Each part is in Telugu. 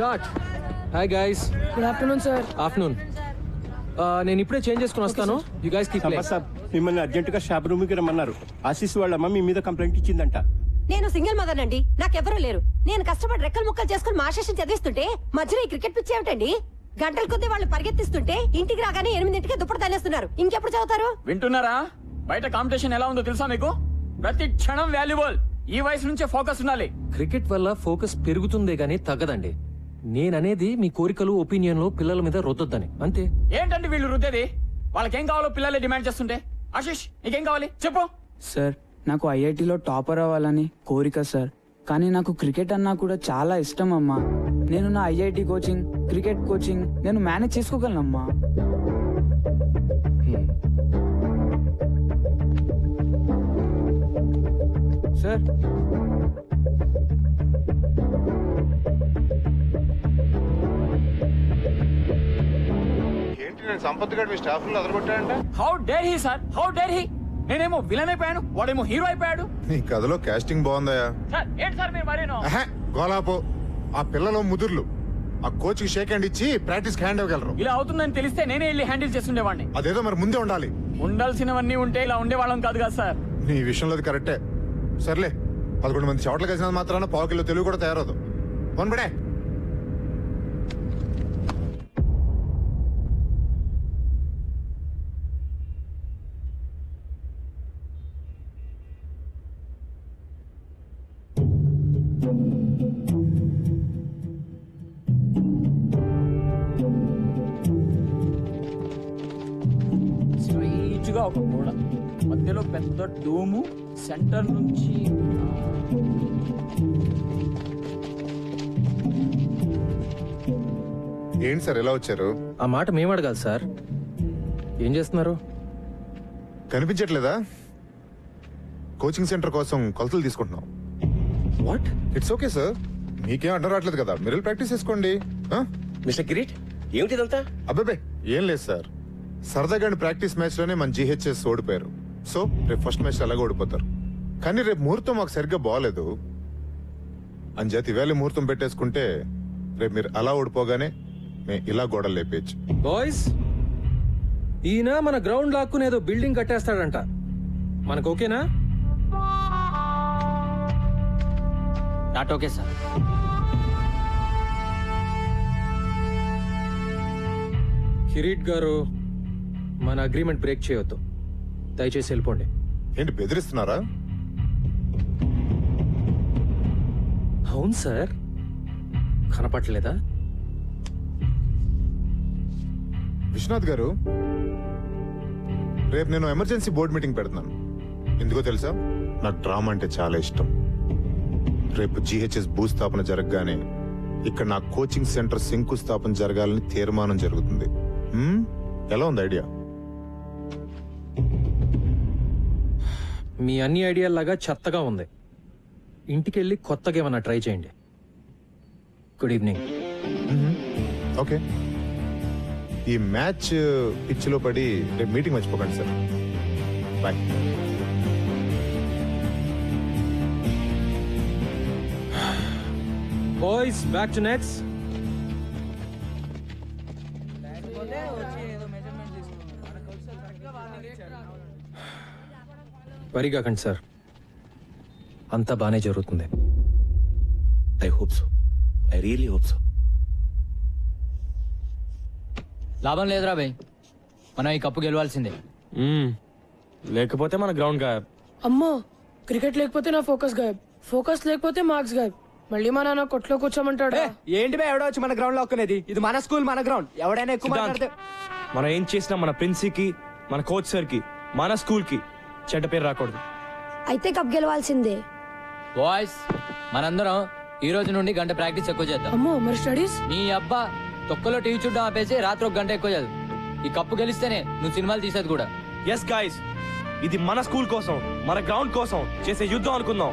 Short hi guys good afternoon sir afternoon నేను ఇప్పుడే చేంజ్ చేసుకుని వస్తాను. You guys keep Sampath saab మిమ్మల్ని అర్జెంటుగా షాప్ రూమ్కి రమ్మన్నారు. ఆశీస్ వాళ్ళ అమ్మ మీ మీద కంప్లైంట్ ఇచ్చిందంట. నేను సింగిల్ మదర్ అండి నాకెవరూ లేరు. నేను కష్టపడి రెక్కలు ముక్కలు చేసుకుని మాస్టర్స్ చదివిస్తుంటే మధ్యలో ఈ క్రికెట్ పిచ్చి ఏమిటండి? గంటల కొద్దీ వాళ్ళు పరిగెత్తిస్తుంటే ఇంటికి రాగానే ఎనిమిదింటికి దుప్పటి తల్లేస్తున్నారు ఇంకెప్పుడు చదువుతారు? వింటున్నారా? బయట కాంపిటీషన్ ఎలా ఉందో తెలుసా మీకు? ప్రతి క్షణం వాల్యుబుల్ ఈ వయసు నుంచే ఫోకస్ ఉండాలి. క్రికెట్ వల్ల ఫోకస్ పెరుగుతుందే గానీ తగ్గదండి. నేననేది మీ కోరికలు ఒపీనియన్లు పిల్లల మీద రుద్దొద్దని. అంతే. ఏంటండి వీళ్ళు రుద్దేది? వాళ్ళకేం కావాలో పిల్లలే డిమాండ్ చేస్తుంటే? ఆశిష్ నీకేం కావాలి? చెప్పు. సార్ నాకు ఐఐటిలో టాపర్ అవ్వాలని కోరిక సార్. కానీ నాకు క్రికెట్ అన్నా కూడా చాలా ఇష్టం అమ్మా. నేను నా ఐఐటి కోచింగ్ క్రికెట్ కోచింగ్ నేను మేనేజ్ చేసుకోగలనమ్మా. సార్. ఏంటి నేను సంపత్ గారు మీ స్టాఫ్లో అదరగొట్టాడంట? How dare he sir how dare he నేనేమో విలన్ అయిపోయాను వాడేమో హీరో అయిపోయాడు. నీ కథలో కాస్టింగ్ బాగుందయా సార్ ఏంటి సార్ మీరు మరేనో? అహే, గోలాపో ఆ పిల్లలు ముదుర్లు. ఆ కోచ్కి షేక్ హ్యాండ్ ఇచ్చి ప్రాక్టీస్ హ్యాండ్ ఇవ్వగలరు. ఇలా అవుతుందని తెలిస్తే నేనే వెళ్ళి హ్యాండిల్ చేస్తుండేవాడిని. అదేదో మరి ముందే ఉండాలి. ఉండాల్సినవన్నీ ఉంటే ఇలా ఉండేవాళ్ళం కాదు కదా సార్ నీ విషయంలో అది కరెక్టే సర్లే పదకొండు మంది చోట్ల కలిసినంత మాత్రాన పావు కిలో తెలుగు కూడా తయారవదు. ఫోన్ పడే ఒక గోడ. మధ్యలో పెద్ద డూము సెంటర్ నుంచి ఏంటి సార్ ఎలా వచ్చారు? ఆ మాట మేము అడగాలి సార్. ఏం చేస్తున్నారు? కనిపించట్లేదా? కోచింగ్ సెంటర్ కోసం కొలతలు తీసుకుంటున్నాం. వాట్? It's okay sir. మీకేం అడ్డం రావట్లేదు కదా. మీరు ప్రాక్టీస్ చేసుకోండి. ఆ? మిస్టర్ కిరీట్ ఏమిటిదంతా అబ్బాబే ఏం లేదు సార్. సరదాగా ప్రాక్టీస్ మ్యాచ్లోనే మన జీహెచ్ఎస్ ఓడిపోయారు. సో రేపు ఫస్ట్ మ్యాచ్ అలాగే ఓడిపోతారు. కానీ రేపు ముహూర్తం మాకు సరిగ్గా బాగాలేదు అంచేత ఇవాళ ముహూర్తం పెట్టేసుకుంటే రేపు మీరు అలా ఓడిపోగానే మేము ఇలా గోడలు లేపేయచ్చు. బాయ్స్ ఈయన మన గ్రౌండ్ లాక్కుని ఏదో బిల్డింగ్ కట్టేస్తాడంట. మనకు ఓకేనా? నాట్ ఓకే సార్ కిరీట్ గారు మన అగ్రిమెంట్ బ్రేక్ చేయొద్దు. దయచేసి వెళ్ళిపోండి. ఏంటి బెదిరిస్తున్నారా? అవును సార్. కనపట్లేదా విశ్వనాథ్ గారు రేపు నేను ఎమర్జెన్సీ బోర్డు మీటింగ్ పెడుతున్నాను. ఎందుకో తెలుసా? నాకు డ్రామా అంటే చాలా ఇష్టం. రేపు జిహెచ్ఎస్ భూస్థాపన జరగగానే ఇక్కడ నా కోచింగ్ సెంటర్ శంకుస్థాపన జరగాలని తీర్మానం జరుగుతుంది? ఎలా ఉంది ఐడియా? మీ అన్ని ఐడియాలాగా చెత్తగా ఉంది. ఇంటికెళ్ళి కొత్తగా ఏమన్నా ట్రై చేయండి. గుడ్ ఈవినింగ్ ఓకే ఈ మ్యాచ్ పిచ్లో పడి రేపు మీటింగ్ మర్చిపోకండి sir. Boy boys back to nets వరిగాకండి sir. అంతా బానే జరుగుతుంది. I hope so I really hope so లాభం లేదురా భయ్ మనం ఈ కప్పు గెలవాల్సిందే. లేకపోతే మన గ్రౌండ్గా అమ్మో క్రికెట్ లేకపోతే నా ఫోకస్ గాయబ్. ఫోకస్ లేకపోతే మార్క్స్ గాయబ్. మళ్ళీ మా నాన్న కొట్లో కూర్చోమంటాడు? ఏంటి బే ఎవడో వచ్చి మన గ్రౌండ్లో ఒక్కనేది? ఇది మన స్కూల్ మన గ్రౌండ్. ఎవడైనా ఎక్కువ మాట్లాడితే మనం ఏం చేసినా మన ప్రిన్సికి మన కోచ్ సార్కి మన స్కూల్కి చెడ్డ పేరు రాకూడదు. అయితే కప్ గెలవాల్సిందే. బాయ్స్ మనందరం ఈ రోజు నుండి గంట ప్రాక్టీస్ ఎక్కువ చేద్దాం. అమ్మో మరి స్టడీస్? నీ అబ్బా తొక్కలో టీవీ చూడడం ఆపేసి రాత్రి ఒక గంట ఎక్కువ చదువు. ఈ కప్పు గెలిస్తేనే నువ్వు సినిమాలు తీసేది కూడా. ఎస్ గాయస్ ఇది మన స్కూల్ కోసం మన గ్రౌండ్ కోసం చేసే యుద్ధం అనుకుందాం.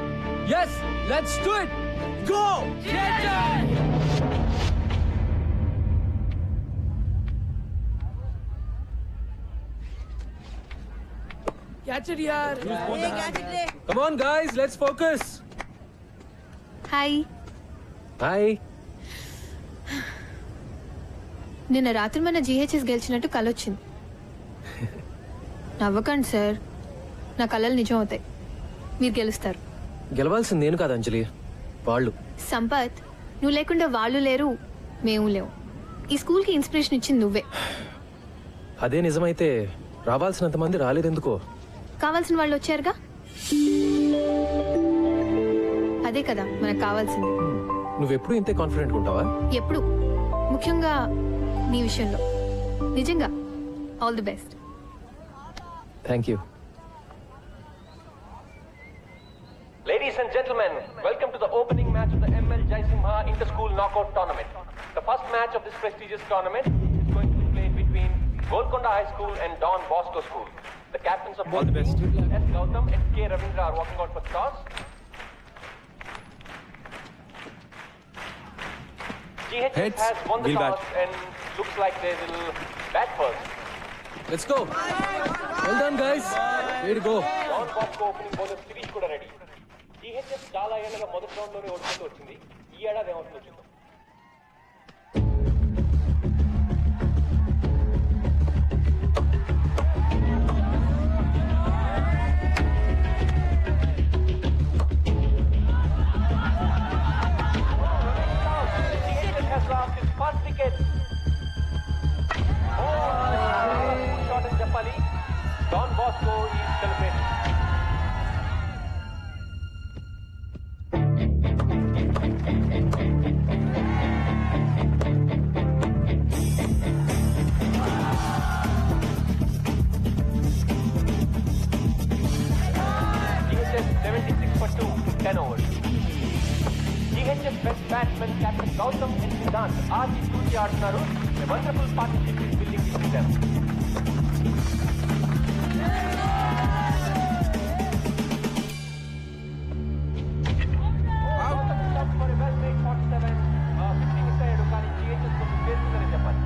Yes let's do it go catch it యార్ come on guys let's focus hi hi నిన్న రాత్రి మన జీహెచ్ఎస్ గెలిచినట్టు కలొచ్చింది. నవ్వకండి సార్. నా కళలు నిజం అవుతాయి మీరు గెలుస్తారు. గెలవాల్సింది నేను కాదు అంజలి. వాళ్ళు. సంపత్ నువ్వు లేకుండా వాళ్ళు లేరు మేము లేవు. ఈ స్కూల్కి ఇన్స్పిరేషన్ ఇచ్చింది నువ్వే. అదే నిజమైతే రావాల్సినంత మంది రాలేదెందుకో? కావాల్సిన వాళ్ళు వచ్చారుగా? అదే కదా మనకు కావాల్సింది. నువ్వు ఎప్పుడు ఇంతే కాన్ఫిడెంట్ ఉంటావా? ఎప్పుడు. ముఖ్యంగా నీ విషయంలో. నిజంగా. All the best thank you ladies and gentlemen welcome to the opening match of the ML Jaisimha inter school out tournament the first match of this prestigious tournament Golconda High School and Don Bosco School. The captains of both teams, S. Gautam and K. Ravindra, are walking out for the toss. GHS Heads, has won the we'll toss bat. and looks like they will bat first. Let's go well done guys where go Don Bosco opening bowler Sirish కూడా రెడీ GHS చాలా ఏళ్ళగా మొదటి రౌండ్ లోనే ఓడిపోతూ వచ్చింది ఈ ఏడాది ఏమవుతుందో చూద్దాం Siddhant ఆర్జీ చూసి ఆడుతున్నారు. Wonderful partnership is building between them చెప్పాలి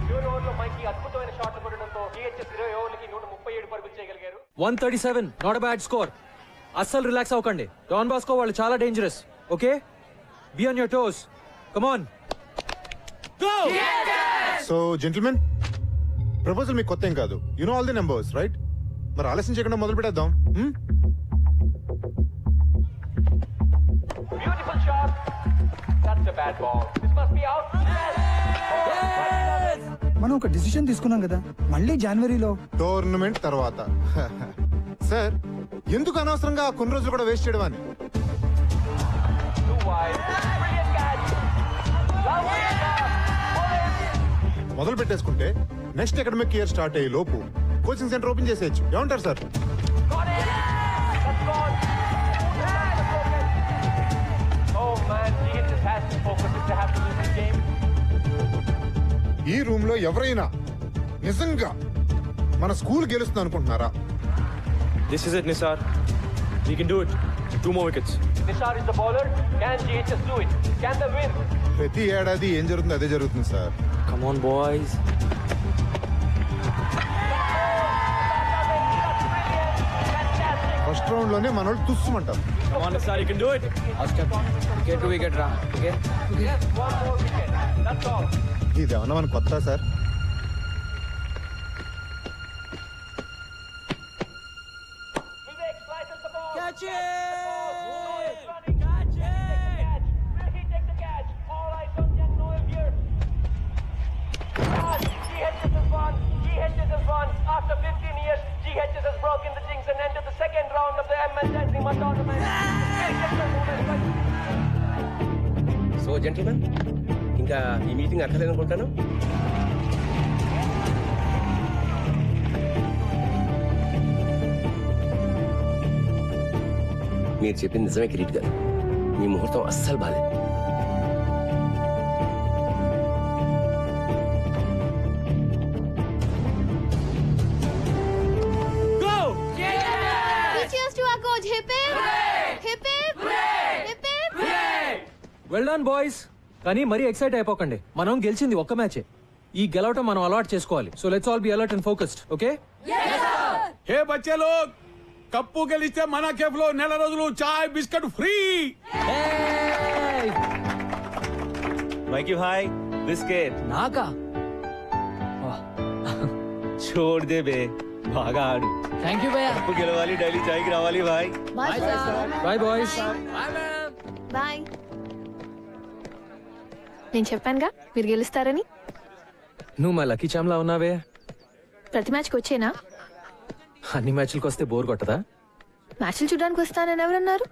చివరి ఓవర్లో మైకి అద్భుతమైన షాట్లు కొట్టడంతో టీహెచ్ఎస్ ఇరవై ఓవర్లకి నూట ముప్పై ఏడు పరుగులు చేయగలిగారు one thirty seven not bad score అస్సలు రిలాక్స్ అవ్వకండి. డాన్ బాస్కో వాళ్ళు చాలా dangerous okay be on your toes come on so gentlemen proposal మీకు కొత్త ఏం కాదు. You know all the numbers right మరి ఆలస్యం చేయకుండా మొదలు పెట్టేద్దాం. Hmm? Beautiful shot that's a bad ball. This must be out. మనం ఒక డిసిషన్ తీసుకున్నాం కదా. మళ్ళీ జనవరిలో టోర్నమెంట్ తర్వాత. సార్ ఎందుకు అనవసరంగా కొన్ని రోజులు కూడా వేస్ట్ చేయడం అని మొదలు పెట్టేసుకుంటే నెక్స్ట్ అకాడమిక్ ఇయర్ స్టార్ట్ అయ్యే లోపు కోచింగ్ సెంటర్ ఓపెన్ చేసేయచ్చు. ఏమంటారు సార్? ఈ రూమ్లో ఎవరైనా నిజంగా మన స్కూల్ గెలుస్తుంది అనుకుంటున్నారా this is it Nisar we can do it two more wickets Nishar is the bowler. Can GHS do it? Can they win? ప్రతి ఏడాది ఏం జరుగుతుంది? అదే జరుగుతుంది sir. Come on boys first రౌండ్లోనే మన వాళ్ళు తుస్సుమంటారు. On Nisar you can do it wicket to wicket రా okay Yes, one more wicket. That's all. ఇది ఏమన్నా మన కొత్త sir? Catch it! Catch it! Will he take the catch? All eyes on young Noel here. Ah, GHS has won. GHS has won. After 15 years, GHS has broken the jinx and entered the second round of the ML Jazima tournament. So gentlemen ఇంకా ఈ మీటింగ్ అక్కర్లేదు మీరు చెప్పింది నిజమే కిరీట్ గారు మీ ముహూర్తం అస్సలు బాలేదు Cheers to our coach. Hip hip. Hip hip. Hip hip. Well done boys కానీ మరీ ఎక్సైట్ అయిపోకండి మనం గెలిచింది ఒక్క మ్యాచే ఈ గెలవటం మనం అలవాటు చేసుకోవాలి so let's all be alert and focused okay hey బచ్చే లోగ్ కప్పు గెలిస్తే మన కేఫ్ లో నెల రోజులు చాయ్ బిస్కెట్ ఫ్రీ మైకి భాయ్ బిస్కెట్ నాకా छोड़ दे बे బాగా ఆడు థ్యాంక్ యూ భయ్యా కప్పు గెలవాలి డైలీ చాయ్కి రావాలి భాయ్ బాయ్ బాయ్ బాయ్స్ బాయ్ నేను చెప్పానుగా మీరు గెలుస్తారని నువ్వు మా లక్కీ చామ్లా ఉన్నావే ప్రతి మ్యాచ్కి వచ్చేనా అన్ని మ్యాచ్లకు వస్తే బోర్ కొట్టదా? మ్యాచ్లు చూడడానికి వస్తానని ఎవరన్నారు?